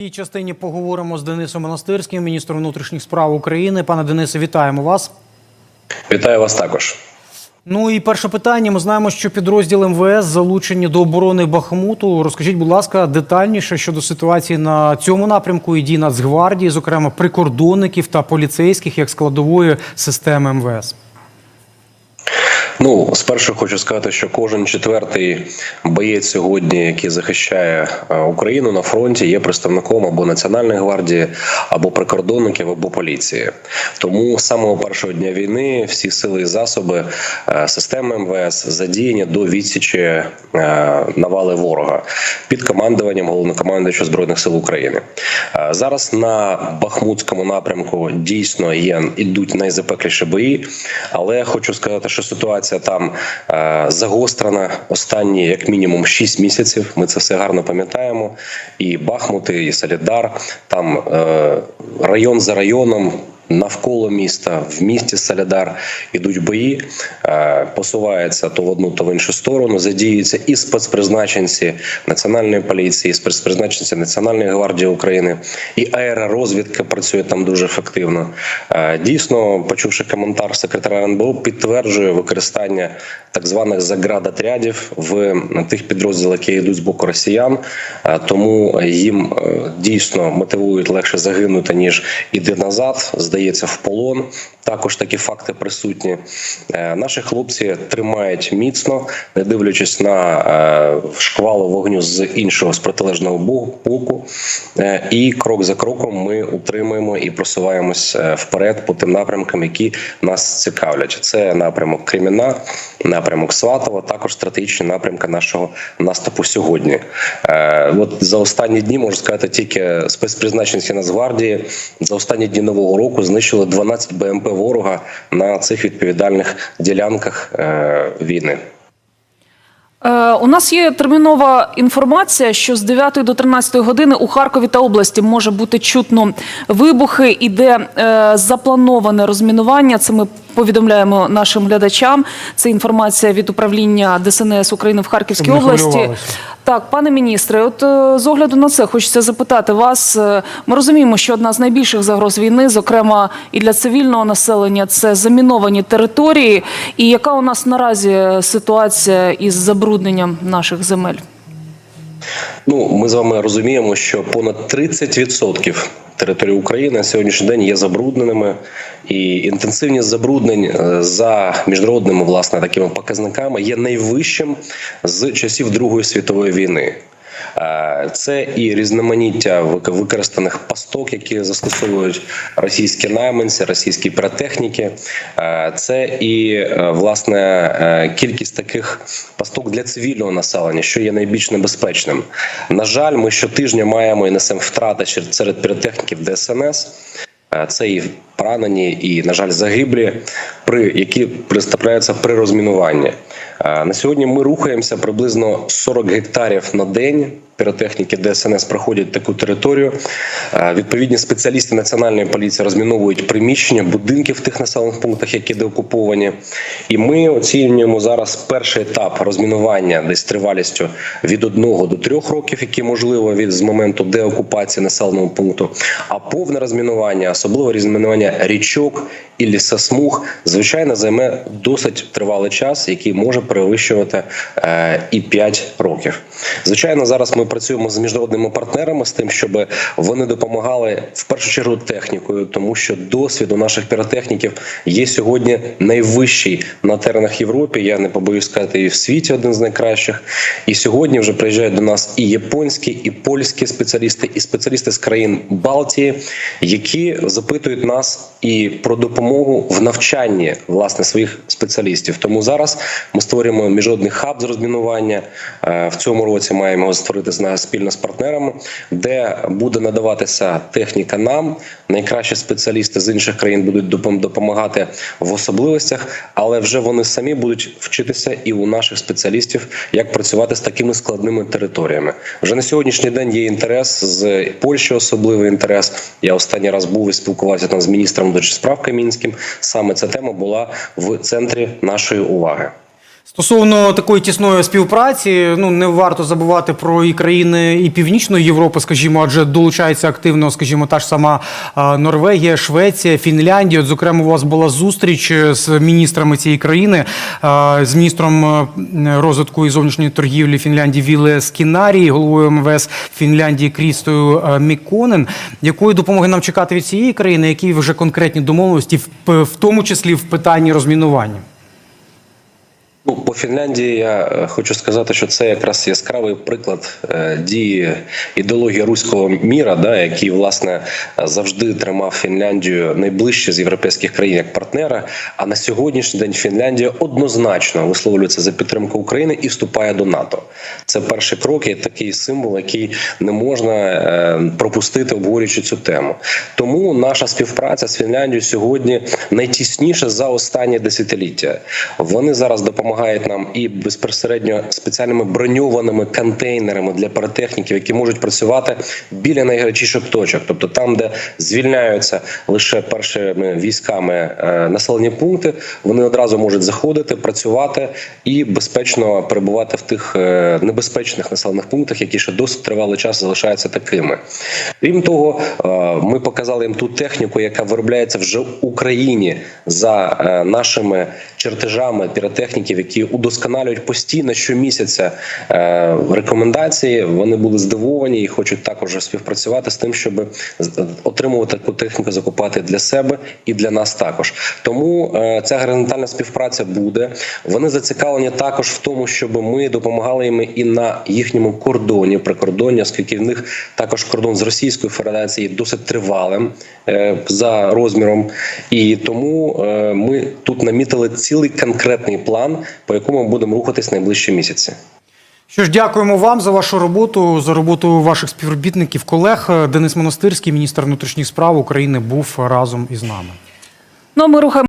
Цій частині поговоримо з Денисом Монастирським, міністром внутрішніх справ України. Пане Денисе, вітаємо вас. Вітаю вас також. Ну і перше питання. Ми знаємо, що підрозділ МВС залучені до оборони Бахмуту. Розкажіть, будь ласка, детальніше щодо ситуації на цьому напрямку і дій Нацгвардії, зокрема прикордонників та поліцейських як складової системи МВС. Ну, спершу хочу сказати, що кожен четвертий боєць сьогодні, який захищає е, Україну на фронті, є представником або Національної гвардії, або прикордонників, або поліції. Тому з самого першого дня війни всі сили і засоби е, системи МВС задіяні до відсічі е, навали ворога під командуванням головнокомандуючого збройних сил України. Зараз на Бахмутському напрямку дійсно є ідуть найзапекліші бої, але хочу сказати, що ситуація там е, загострена останні як мінімум 6 місяців. Ми це все гарно пам'ятаємо. І Бахмути, і Солідар, там е, район за районом. Навколо міста в місті Солідар ідуть бої, е, посуваються то в одну, то в іншу сторону. Задіюються і спецпризначенці національної поліції, і спецпризначенці Національної гвардії України, і аеророзвідка працює там дуже ефективно. Е, Дійсно, почувши коментар секретаря НБУ, підтверджує використання так званих заградотрядів в тих підрозділах, які йдуть з боку росіян. Е, Тому їм дійсно мотивують легше загинути ніж іти назад. Здається, в полон. Також такі факти присутні. Е, Наші хлопці тримають міцно, не дивлячись на е, шквалу вогню з іншого з протилежного боку. Е, І крок за кроком ми утримуємо і просуваємось вперед по тим напрямкам, які нас цікавлять. Це напрямок Креміна, напрямок Сватова, також стратегічні напрямки нашого наступу сьогодні. Е, От за останні дні можу сказати, тільки спецпризначенці Нацгвардії за останні дні нового року знищили 12 БМП ворога на цих відповідальних ділянках е, війни. Е, У нас є термінова інформація, що з 9 до 13 години у Харкові та області може бути чутно вибухи. Іде е, заплановане розмінування. Це повідомляємо нашим глядачам. Це інформація від управління ДСНС України в Харківській області. Так, пане міністре, от е, з огляду на це хочеться запитати вас. е, Ми розуміємо, що одна з найбільших загроз війни, зокрема і для цивільного населення, це заміновані території. І яка у нас наразі ситуація із забрудненням наших земель? Ну, ми з вами розуміємо, що понад 30% території України на сьогоднішній день є забрудненими, і інтенсивність забруднень е, за міжнародними власне такими показниками є найвищим з часів Другої світової війни. Е, Це і різноманіття вик- використаних пасток, які застосовують російські найманці, російські піротехніки. Е, Це і е, власне кількість таких пасток для цивільного населення, що є найбільш небезпечним. На жаль, ми щотижня маємо і несемо втрати серед- піротехніків ДСНС. Це і поранені, і на жаль, загиблі, при які приступляються при розмінуванні. Е, На сьогодні ми рухаємося приблизно 40 гектарів на день. Піротехніки ДСНС проходять таку територію. Е, Відповідні спеціалісти національної поліції розміновують приміщення, будинки в тих населених пунктах, які деокуповані. І ми оцінюємо зараз перший етап розмінування десь тривалістю від 1 до 3 років, які можливо від з моменту деокупації населеного пункту. А повне розмінування, особливо розмінування річок і лісосмуг, звичайно, займе досить тривалий час, який може перевищувати е, і 5 років. Звичайно, зараз ми працюємо з міжнародними партнерами з тим, щоб вони допомагали в першу чергу технікою, тому що досвід у наших піротехніків є сьогодні найвищий на теренах Європи. Я не побоюсь сказати, і в світі один з найкращих. І сьогодні вже приїжджають до нас і японські, і польські спеціалісти, і спеціалісти з країн Балтії, які запитують нас і про допомогу в навчанні власне своїх спеціалістів. Тому зараз ми створюємо міжнародний хаб з розмінування. Е, В цьому році маємо його створити спільно з партнерами, де буде надаватися техніка нам. Найкращі спеціалісти з інших країн будуть допом- допомагати в особливостях, але вже вони самі будуть вчитися і у наших спеціалістів, як працювати з такими складними територіями. Вже на сьогоднішній день є інтерес з Польщі, особливий інтерес. Я останній раз був і спілкувався там з міністром внутрішніх справ Камінським. Саме ця тема була в центрі нашої уваги. Стосовно такої тісної співпраці, ну не варто забувати про і країни і Північної Європи, скажімо, адже долучається активно, скажімо, та ж сама Норвегія, Швеція, Фінляндія. От, зокрема, у вас була зустріч е, з міністрами цієї країни, з міністром е, розвитку і зовнішньої торгівлі Фінляндії Віле Скінарі, головою МВС Фінляндії Крістою е, Міконен. Якої допомоги нам чекати від цієї країни? Які вже конкретні домовленості, в тому числі в питанні розмінування? Ну, по Фінляндії я е, хочу сказати, що це якраз яскравий приклад е, дії ідеології руського міра, да, який власне завжди тримав Фінляндію найближче з європейських країн як партнера. А на сьогоднішній день Фінляндія однозначно висловлюється за підтримку України і вступає до НАТО. Це перший крок і такий символ, який не можна е, пропустити, обговорюючи цю тему. Тому наша співпраця з Фінляндією сьогодні найтісніша за останні десятиліття. Вони зараз допомагають нам і безпосередньо спеціальними броньованими контейнерами для паратехніків, які можуть працювати біля найгарячіших точок, тобто там, де звільняються лише першими військами е, населені пункти, вони одразу можуть заходити, працювати і безпечно перебувати в тих е, небезпечних населених пунктах, які ще досить тривалий час залишаються такими. Крім того, е, ми показали їм ту техніку, яка виробляється вже в Україні за нашими чертежами піротехніків, які удосконалюють постійно щомісяця е, рекомендації. Вони були здивовані і хочуть також співпрацювати з тим, щоб отримувати таку техніку, закупати для себе і для нас також. Тому е, ця горизонтальна співпраця буде. Вони зацікавлені також в тому, щоб ми допомагали їм і на їхньому кордоні, прикордонні, оскільки в них також кордон з Російською Федерацією досить тривалим е, за розміром. І тому е, ми тут намітили цілий конкретний план, по якому ми будемо рухатись найближчі місяці. Що ж, дякуємо вам за вашу роботу, за роботу ваших співробітників, колег. Денис Монастирський, міністр внутрішніх справ України, був разом із нами. Ну ми рухаємо.